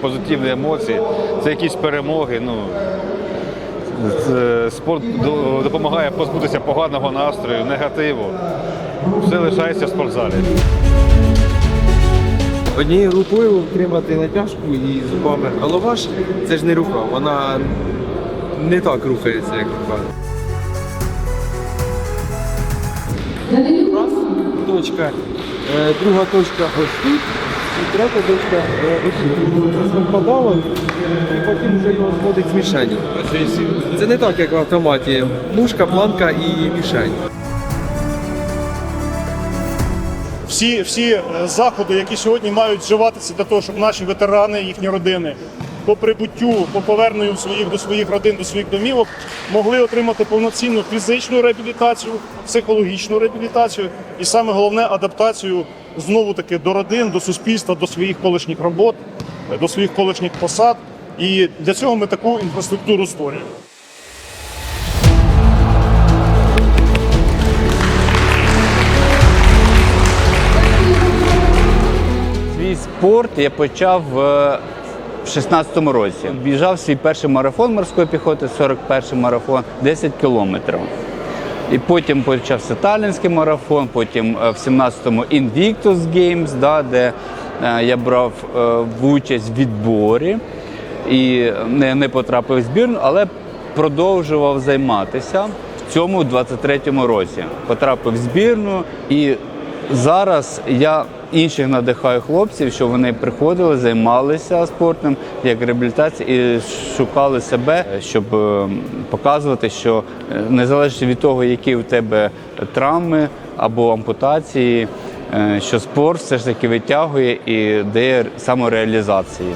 позитивні емоції, це якісь перемоги. Ну, це- спорт допомагає позбутися поганого настрою, негативу. Все лишається в спортзалі. Однією рукою втримати натяжку і зубами. Голова ж це ж не рука, вона не так рухається, як рука. Раз, точка, е, друга точка ось тут, і третя дочка. Совпадало, і потім вже його зводить з мішені. Це не так, як в автоматі. Мушка, планка і мішень. всі, всі е, заходи, які сьогодні мають вживатися для того, щоб наші ветерани, їхні родини по прибуттю, по поверненню своїх до своїх родин, до своїх домівок, могли отримати повноцінну фізичну реабілітацію, психологічну реабілітацію і саме головне адаптацію знову таки до родин, до суспільства, до своїх колишніх робот, до своїх колишніх посад. І для цього ми таку інфраструктуру створюємо. Свій спорт я почав е, 16-му році. Біжав свій перший марафон морської піхоти, 41-й марафон, 10 кілометрів. І потім почався талінський марафон, потім е, в 17-му Invictus Games, да, де е, я брав е, в участь в відборі і не, не потрапив в збірну, але продовжував займатися в цьому 23-му році. Потрапив в збірну і зараз я інших надихаю хлопців, що вони приходили, займалися спортом як реабілітація і шукали себе, щоб е, показувати, що е, незалежно від того, які у тебе травми або ампутації, е, що спорт все ж таки витягує і дає самореалізації.